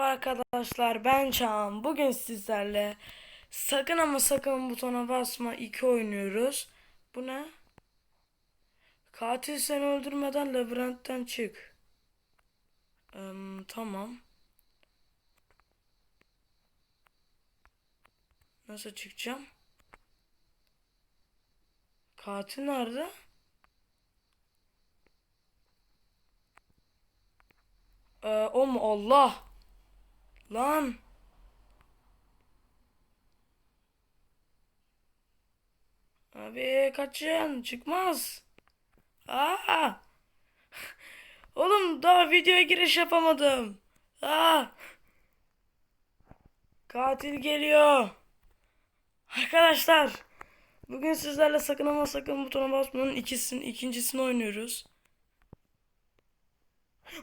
Merhaba arkadaşlar ben Çağan. Bugün sizlerle sakın ama sakın butona basma 2 oynuyoruz. Bu ne? Katil seni öldürmeden labirentten çık. Eee, tamam. Nasıl çıkacağım? Katil nerede? Ee, o mu? Allah. Lan. Abi kaçın. Çıkmaz. Aa. Oğlum daha videoya giriş yapamadım. Aa. Katil geliyor. Arkadaşlar. Bugün sizlerle sakın ama sakın butona basmanın ikisini, ikincisini oynuyoruz.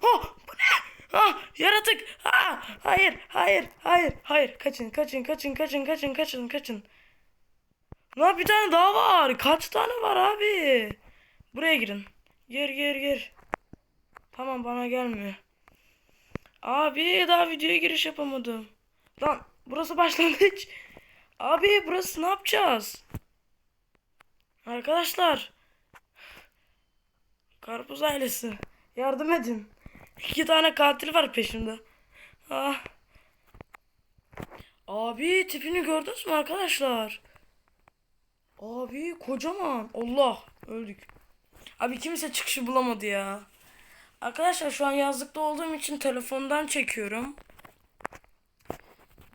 Oh, bu ne? Ah, yaratık. Ah, hayır, hayır, hayır, hayır. Kaçın, kaçın, kaçın, kaçın, kaçın, kaçın, kaçın. Lan bir tane daha var. Kaç tane var abi? Buraya girin. Gir, gir, gir. Tamam bana gelmiyor. Abi daha videoya giriş yapamadım. Lan burası başlangıç. Abi burası ne yapacağız? Arkadaşlar. Karpuz ailesi. Yardım edin. İki tane katil var peşimde. Ah. Abi tipini gördünüz mü arkadaşlar? Abi kocaman. Allah öldük. Abi kimse çıkışı bulamadı ya. Arkadaşlar şu an yazlıkta olduğum için telefondan çekiyorum.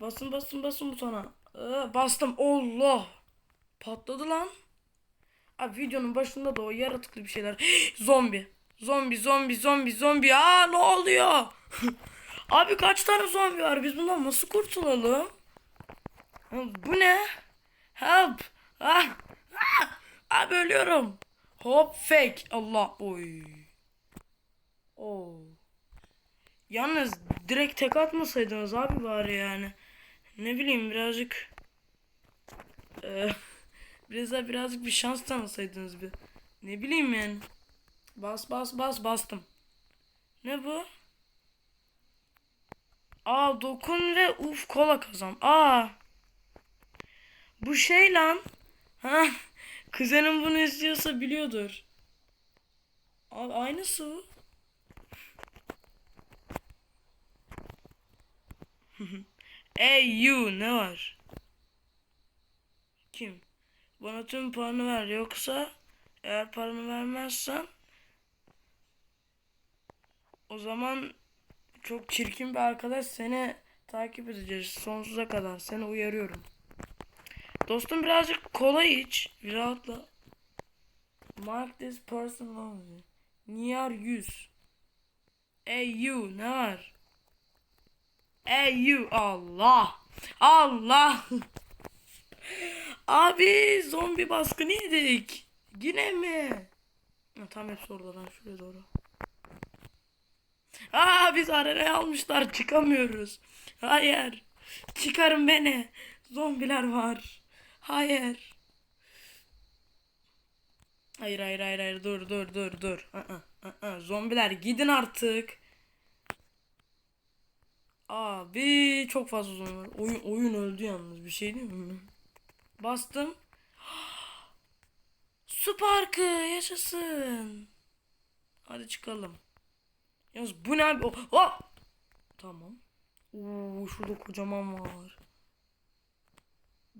Basın basın basın butona. Ee, bastım. Allah. Patladı lan. Abi videonun başında da o yaratıklı bir şeyler. zombi. Zombi zombi zombi zombi. Aa ne oluyor? Abi kaç tane zombi var? Biz bundan nasıl kurtulalım? Bu ne? Help. Ah. Ah. Abi ölüyorum. Hop fake. Allah oy. Oo. Yalnız direkt tek atmasaydınız abi bari yani. Ne bileyim birazcık eee biraz daha birazcık bir şans tanısaydınız bir. Ne bileyim yani. Bas bas bas bastım. Ne bu? Aa dokun ve uf kola kazan. Aa. Bu şey lan. Ha. Kuzenim bunu istiyorsa biliyordur. Abi aynısı. Ey you ne var? Kim? Bana tüm paranı ver yoksa eğer paranı vermezsen o zaman çok çirkin bir arkadaş seni takip edeceğiz sonsuza kadar. Seni uyarıyorum. Dostum birazcık kola iç. Bir rahatla. Mark this person only. Near 100. Ey you ne var? Ey you Allah. Allah. Abi zombi baskını yedik. Yine mi? Tam hepsi orada şuraya doğru. Aa biz arenaya almışlar çıkamıyoruz. Hayır. Çıkarın beni. Zombiler var. Hayır. Hayır hayır hayır hayır dur dur dur dur. Aa, aa, aa. Zombiler gidin artık. Abi çok fazla zombi. Oyun, oyun öldü yalnız bir şey değil mi? Bastım. Su parkı yaşasın. Hadi çıkalım. Yalnız bu ne abi? Oh, oh! Tamam. Oo, şurada kocaman var.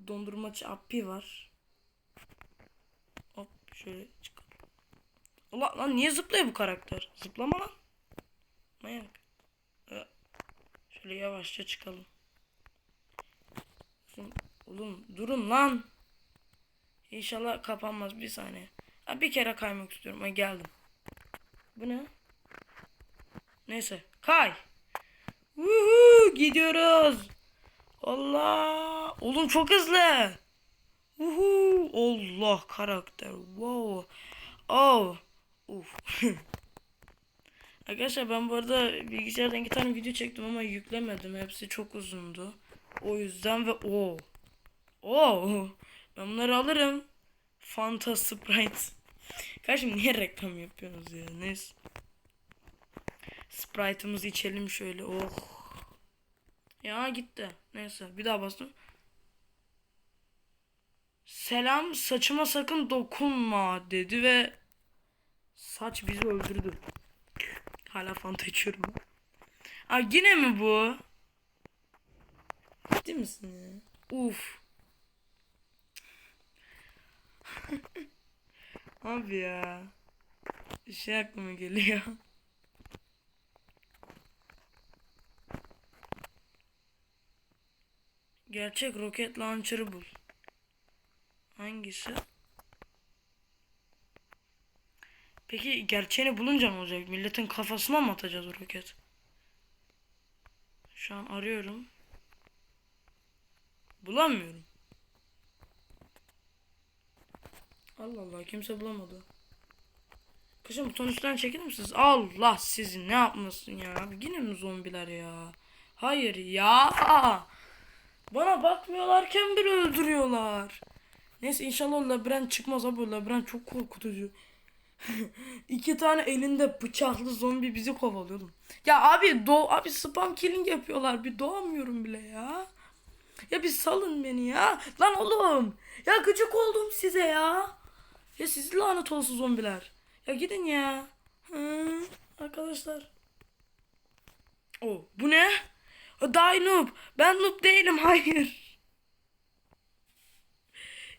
Dondurmacı Appi var. Hop şöyle çıkalım. Allah lan niye zıplıyor bu karakter? Zıplama lan. Manyak. Ee, Şöyle yavaşça çıkalım. Oğlum durun lan. İnşallah kapanmaz bir saniye. Ha, bir kere kaymak istiyorum. Ha, geldim. Bu ne? Neyse. Kay. Woohoo, gidiyoruz. Allah. Oğlum çok hızlı. Uhu. Allah karakter. Wow. Oh. Uf. Arkadaşlar ben bu arada bilgisayardan iki tane video çektim ama yüklemedim. Hepsi çok uzundu. O yüzden ve o. O. Ben bunları alırım. Fanta Sprite. Kardeşim niye reklam yapıyorsunuz ya? Neyse. Sprite'ımızı içelim şöyle. Oh. Ya gitti. Neyse bir daha bastım. Selam saçıma sakın dokunma dedi ve saç bizi öldürdü. Hala fanta içiyorum. Aa yine mi bu? Ciddi misin ya? Uf. Abi ya. Şey aklıma geliyor. Gerçek roket launcher'ı bul. Hangisi? Peki gerçeğini bulunca ne olacak? Milletin kafasına mı atacağız roket? Şu an arıyorum. Bulamıyorum. Allah Allah kimse bulamadı. Kışın buton üstten çekilir misiniz? Allah sizi ne yapmasın ya? Yine mi zombiler ya? Hayır ya. Bana bakmıyorlarken bile öldürüyorlar. Neyse inşallah labirent çıkmaz abi. Labirent çok korkutucu. İki tane elinde bıçaklı zombi bizi kovalıyor oğlum. Ya abi do abi spam killing yapıyorlar. Bir doğamıyorum bile ya. Ya bir salın beni ya. Lan oğlum. Ya gıcık oldum size ya. Ya siz lanet olsun zombiler. Ya gidin ya. Hı, arkadaşlar. O bu ne? Die noob. Ben noob değilim hayır.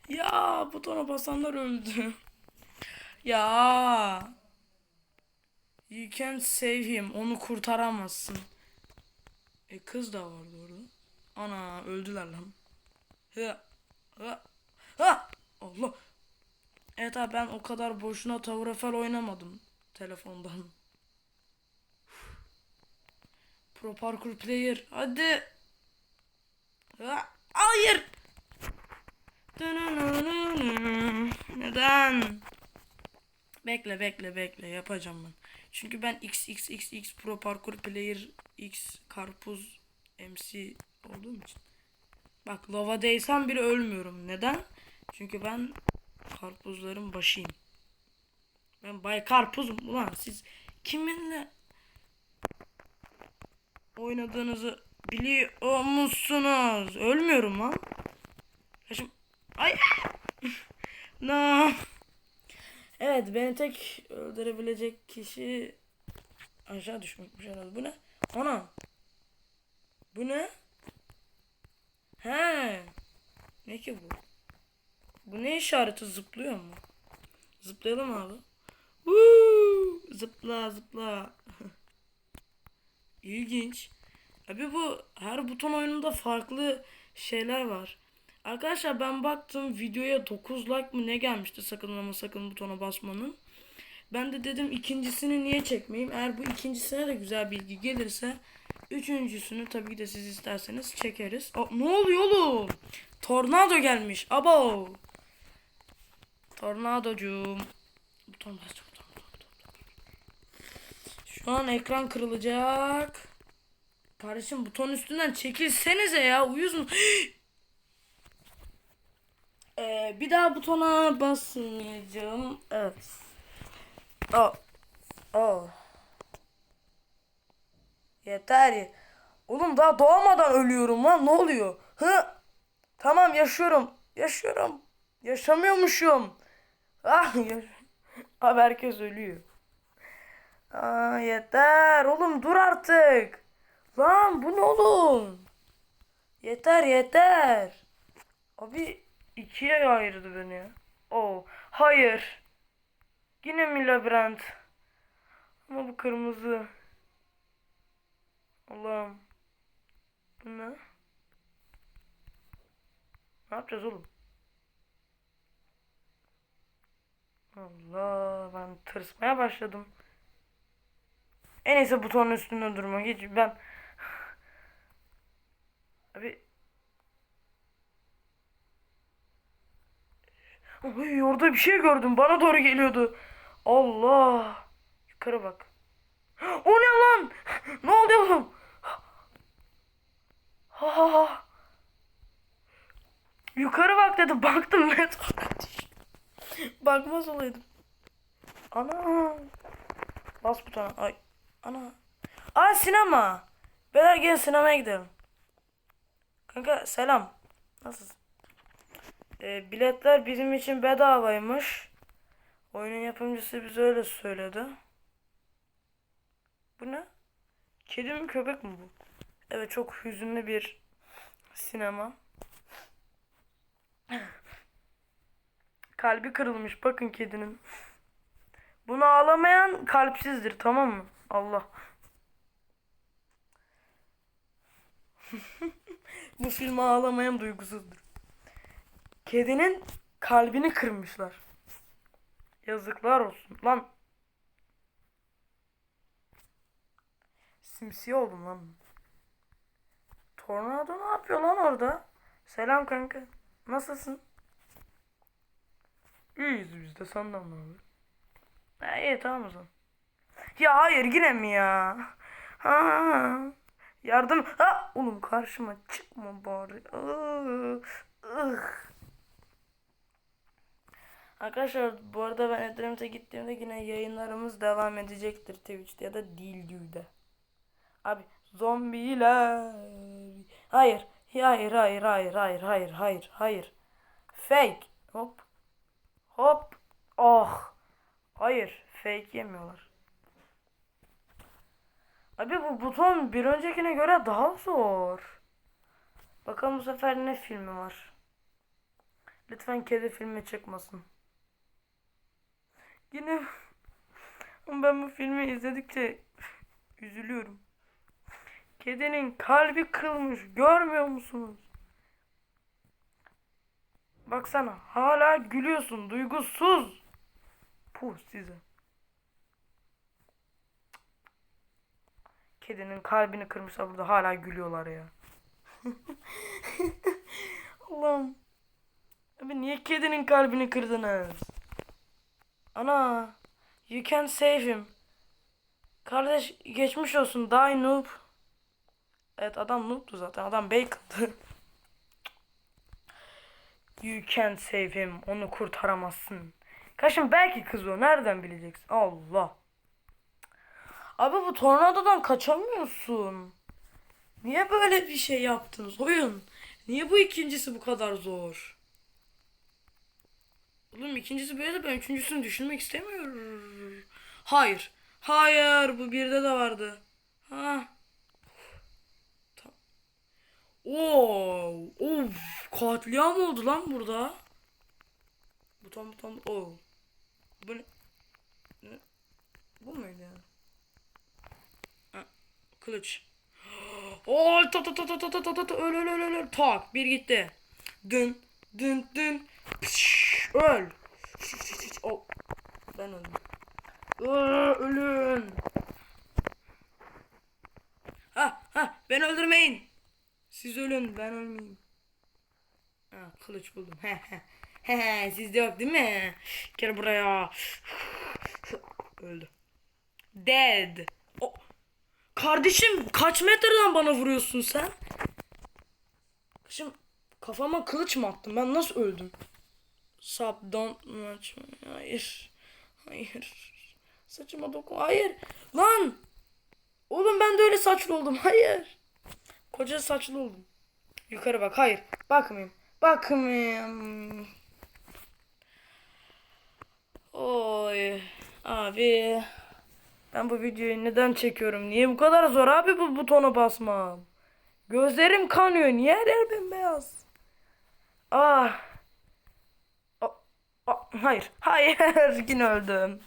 Ya butona basanlar öldü. Ya. You can save him. Onu kurtaramazsın. E kız da vardı orada. Ana öldüler lan. Ha. Ha. Ha. Allah. Evet abi ben o kadar boşuna Tower Eiffel oynamadım telefondan. Pro Parkour Player hadi. Ha, hayır. Neden? Bekle bekle bekle yapacağım ben. Çünkü ben XXXX Pro Parkour Player X Karpuz MC olduğum için. Bak lava değsem bile ölmüyorum. Neden? Çünkü ben karpuzların başıyım. Ben Bay Karpuzum. Ulan siz kiminle oynadığınızı biliyor musunuz? Ölmüyorum lan. Yaşım... Ay! no. Evet beni tek öldürebilecek kişi aşağı düşmekmiş herhalde. Bu ne? Ana. Bu ne? He. Ne ki bu? Bu ne işareti zıplıyor mu? Zıplayalım abi. Woo! Zıpla zıpla. İlginç. Abi bu her buton oyununda farklı şeyler var. Arkadaşlar ben baktım videoya 9 like mı ne gelmişti sakın ama sakın butona basmanın. Ben de dedim ikincisini niye çekmeyeyim. Eğer bu ikincisine de güzel bilgi gelirse üçüncüsünü tabii ki de siz isterseniz çekeriz. Aa, ne oluyor oğlum? Tornado gelmiş. Abo. Tornadocuğum. Buton basacağım. buton, buton, buton, buton. Şu an ekran kırılacak. Kardeşim buton üstünden çekilsenize ya. Uyuz mu? Ee, bir daha butona basmayacağım. Evet. Oh. Oh. Yeter. Oğlum daha doğmadan ölüyorum lan. Ne oluyor? Hı? Tamam yaşıyorum. Yaşıyorum. Yaşamıyormuşum. Ah Abi herkes ölüyor. Aa, yeter. Oğlum dur artık. Lan bu ne oğlum? Yeter yeter. Abi ikiye ayırdı beni ya. Oh hayır. Yine mi labirent? Ama bu kırmızı. Allah'ım. Bu ne? Ne yapacağız oğlum? Allah ben tırsmaya başladım. En iyisi butonun üstünde durmak. Hiç ben Abi Ay, orada bir şey gördüm. Bana doğru geliyordu. Allah. Yukarı bak. O ne lan? Ne oluyor oğlum? Ha. Yukarı bak dedi. Baktım metro. Bakmaz olaydım. Ana. Bas butona. Ay. Ana. Aa sinema. Beyler gelin sinemaya gidelim. Kanka selam. Nasılsın? Ee, biletler bizim için bedavaymış. Oyunun yapımcısı bize öyle söyledi. Bu ne? Kedi mi köpek mi bu? Evet çok hüzünlü bir sinema. Kalbi kırılmış bakın kedinin. Bunu ağlamayan kalpsizdir tamam mı? Allah. Bu filmi ağlamayan duygusuzdur. Kedinin kalbini kırmışlar. Yazıklar olsun. Lan. Simsiyah oldum lan. Tornado ne yapıyor lan orada? Selam kanka. Nasılsın? İyiyiz biz de senden ne haber? Ha, iyi tamam o zaman. Ya hayır yine mi ya? Ha, yardım. Ha, oğlum karşıma çıkma bari. Ih. Arkadaşlar bu arada ben Edremit'e gittiğimde yine yayınlarımız devam edecektir Twitch'te ya da Dildu'da. Abi zombiler. Hayır. Hayır hayır hayır hayır hayır hayır hayır. Fake. Hop. Hop. Oh. Hayır. Fake yemiyorlar. Abi bu buton bir öncekine göre daha zor. Bakalım bu sefer ne filmi var. Lütfen kedi filmi çıkmasın. Yine ben bu filmi izledikçe üzülüyorum. Kedinin kalbi kırılmış. Görmüyor musunuz? Baksana hala gülüyorsun duygusuz. Puh size. Kedinin kalbini kırmışlar burada hala gülüyorlar ya. Allah'ım. Abi niye kedinin kalbini kırdınız? Ana. You can save him. Kardeş geçmiş olsun. Die noob. Evet adam noob'tu zaten. Adam bacon'dı. You can save him. Onu kurtaramazsın. Kaşın belki kız o. Nereden bileceksin? Allah. Abi bu tornadodan kaçamıyorsun. Niye böyle bir şey yaptınız oyun? Niye bu ikincisi bu kadar zor? Oğlum ikincisi böyle ben üçüncüsünü düşünmek istemiyorum. Hayır. Hayır bu birde de vardı. Ha. Tamam. Oo, of, katliam oldu lan burada. Buton buton. Oo. Bu ne? ne? Bu muydu yani? Kılıç. Oo, ta ta ta ta ta ta ta ta ta öl öl öl öl. Tak bir gitti. Dın dın dın. Pişş, öl. Oh. Ben öldüm. Aa, ölün. Ha ha beni öldürmeyin. Siz ölün ben ölmeyeyim. Ha, kılıç buldum. He. He he sizde yok değil mi? Gel buraya. Öldü. Dead. Kardeşim kaç metreden bana vuruyorsun sen? Şimdi kafama kılıç mı attın? Ben nasıl öldüm? Stop don't me. Hayır. Hayır. Saçıma dokun. Hayır. Lan. Oğlum ben de öyle saçlı oldum. Hayır. Koca saçlı oldum. Yukarı bak. Hayır. Bakmayayım. Bakmayayım. Oy. Abi. Ben bu videoyu neden çekiyorum? Niye bu kadar zor abi bu butona basmam? Gözlerim kanıyor. Niye her yer bembeyaz? Ah. Ah, ah, Hayır. Hayır. Yine öldüm.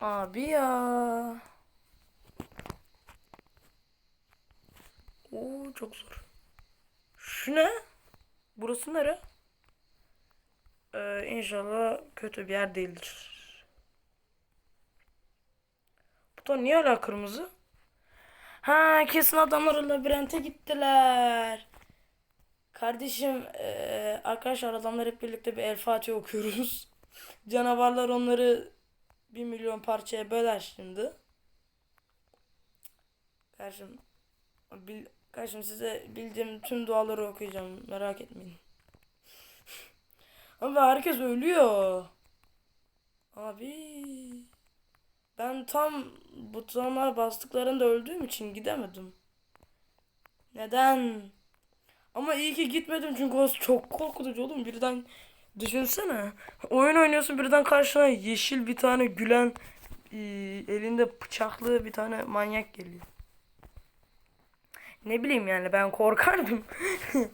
Abi ya. Oo çok zor. Şu ne? Burası nere? Ee, inşallah kötü bir yer değildir. Buton niye hala kırmızı? Ha kesin adamlar labirente gittiler. Kardeşim eee, arkadaşlar adamlar hep birlikte bir El Fatiha okuyoruz. Canavarlar onları bir milyon parçaya böler şimdi. Kardeşim, bil, kardeşim size bildiğim tüm duaları okuyacağım merak etmeyin. Ama herkes ölüyor. Abi. Ben tam butonlar bastıklarında öldüğüm için gidemedim. Neden? Ama iyi ki gitmedim çünkü o çok korkutucu oğlum. Birden düşünsene. Oyun oynuyorsun birden karşına yeşil bir tane gülen e, elinde bıçaklı bir tane manyak geliyor. Ne bileyim yani ben korkardım.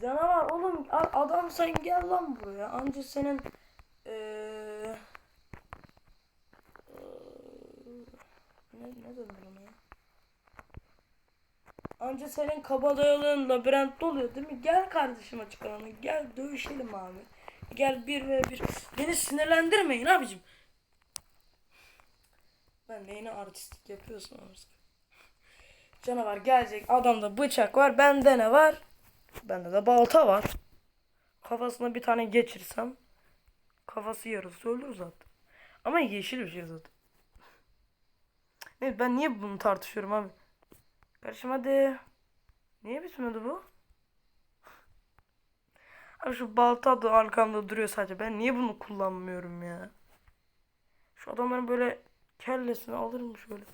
Canavar oğlum adam sen gel lan buraya. Anca senin eee ne, ne ona ya? Anca senin kabadayılığın labirentte oluyor değil mi? Gel kardeşim açık alana. Gel dövüşelim abi. Gel bir ve bir. Beni sinirlendirmeyin abicim. Ben neyine artistik yapıyorsun artık. Canavar gelecek. Adamda bıçak var. Bende ne var? Bende de balta var. Kafasına bir tane geçirsem kafası yarısı ölür zaten. Ama yeşil bir şey zaten. Evet ben niye bunu tartışıyorum abi? Kardeşim hadi. Niye bitmedi bu? Abi şu balta da arkamda duruyor sadece. Ben niye bunu kullanmıyorum ya? Şu adamların böyle kellesini alırım şöyle.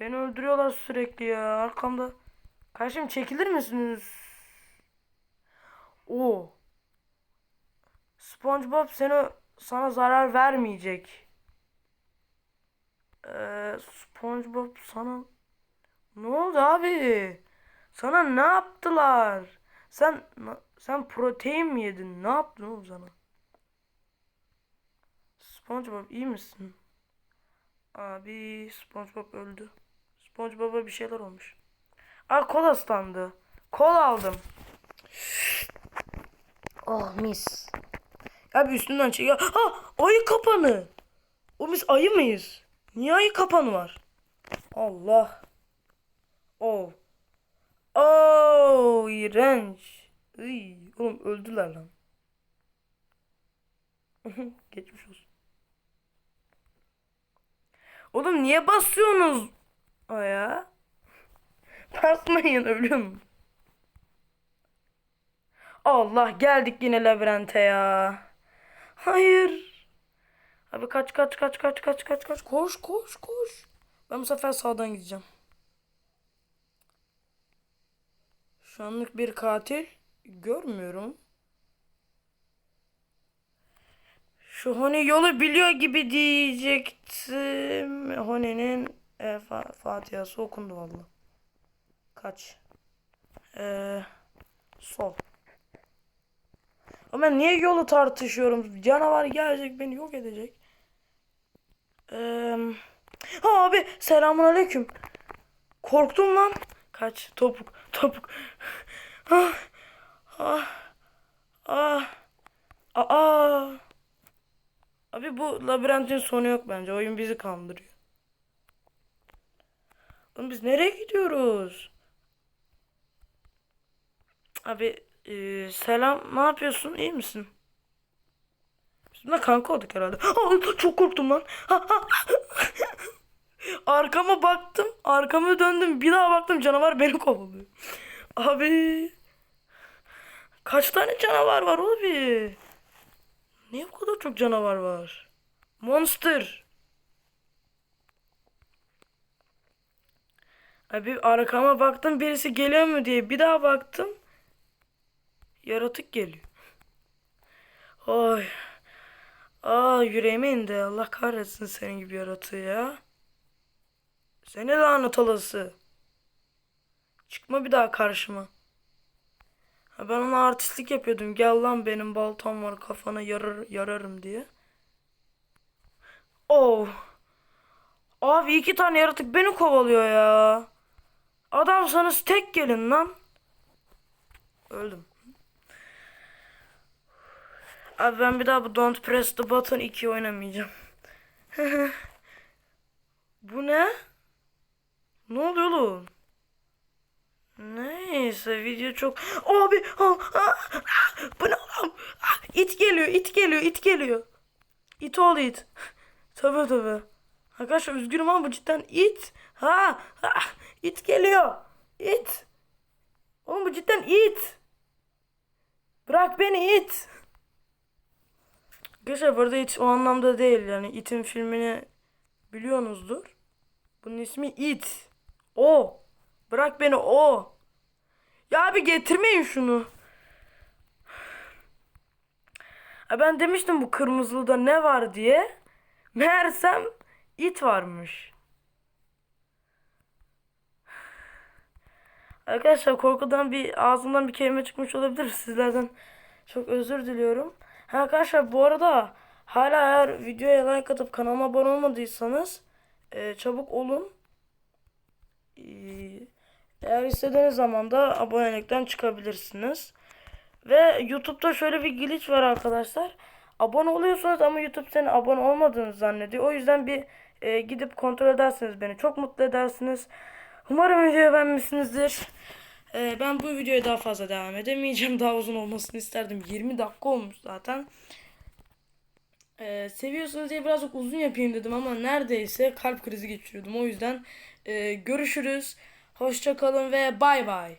Beni öldürüyorlar sürekli ya. Arkamda. Kardeşim çekilir misiniz? O. SpongeBob seni sana zarar vermeyecek. Ee, SpongeBob sana ne oldu abi? Sana ne yaptılar? Sen sen protein mi yedin? Ne yaptın oğlum sana? SpongeBob iyi misin? Abi SpongeBob öldü. SpongeBob'a bir şeyler olmuş. Aa kol ıslandı. Kol aldım. Oh mis. Abi üstünden çek. Ha ayı kapanı. O biz ayı mıyız? Niye ayı kapanı var? Allah. Oh. Oh iğrenç. Iy, oğlum öldüler lan. Geçmiş olsun. Oğlum niye basıyorsunuz? Aya. Basmayın ölüm. Allah geldik yine labirente ya. Hayır. Abi kaç kaç kaç kaç kaç kaç kaç koş koş koş. Ben bu sefer sağdan gideceğim. Şu anlık bir katil görmüyorum. Şu Hone yolu biliyor gibi diyecektim. Hone'nin e, fa- Fatiha'sı okundu valla. Kaç? Ee, sol. Ama ben niye yolu tartışıyorum? Canavar gelecek beni yok edecek. Ee, abi selamun aleyküm. Korktum lan. Kaç topuk topuk. Ah, ah, ah, aa. Abi bu labirentin sonu yok bence. Oyun bizi kandırıyor. Oğlum biz nereye gidiyoruz? Abi e, selam. Ne yapıyorsun? İyi misin? Bununla kanka olduk herhalde. Çok korktum lan. Arkama baktım. Arkama döndüm. Bir daha baktım canavar beni kovalıyor. Abi. Kaç tane canavar var abi? Niye bu kadar çok canavar var? Monster. Abi arkama baktım birisi geliyor mu diye bir daha baktım. Yaratık geliyor. Oy. Aa yüreğime indi. Allah kahretsin senin gibi yaratığı ya. Seni lanet olası. Çıkma bir daha karşıma. Ha ben ona artistlik yapıyordum. Gel lan benim baltam var kafana yarar, yararım diye. Oh. Abi iki tane yaratık beni kovalıyor ya. Adamsanız tek gelin lan. Öldüm. Abi ben bir daha bu Don't Press the Button 2 oynamayacağım. bu ne? Ne oluyor oğlum? Neyse video çok... Abi! Ha, ha, ha, bu ne oğlum? Ah, İt geliyor, it geliyor, it geliyor. İt ol it. Tabii tabii. Arkadaşlar üzgünüm ama bu cidden it. Ha, ha it geliyor. It. Oğlum bu cidden it. Bırak beni it. Arkadaşlar burada it o anlamda değil yani itin filmini biliyorsunuzdur. Bunun ismi it. O. Bırak beni o. Ya abi getirmeyin şunu. Ha ben demiştim bu kırmızılıda ne var diye. Meğersem it varmış. Arkadaşlar korkudan bir ağzımdan bir kelime çıkmış olabilir. Sizlerden çok özür diliyorum. Ha arkadaşlar bu arada hala eğer videoya like atıp kanalıma abone olmadıysanız e, çabuk olun. E, eğer istediğiniz zaman da abonelikten çıkabilirsiniz. Ve YouTube'da şöyle bir glitch var arkadaşlar. Abone oluyorsunuz ama YouTube seni abone olmadığını zannediyor. O yüzden bir e, gidip kontrol ederseniz beni çok mutlu edersiniz. Umarım videoyu beğenmişsinizdir. E, ben bu videoya daha fazla devam edemeyeceğim. Daha uzun olmasını isterdim. 20 dakika olmuş zaten. E, seviyorsunuz diye birazcık uzun yapayım dedim ama neredeyse kalp krizi geçiriyordum. O yüzden e, görüşürüz. Hoşça kalın ve bay bay.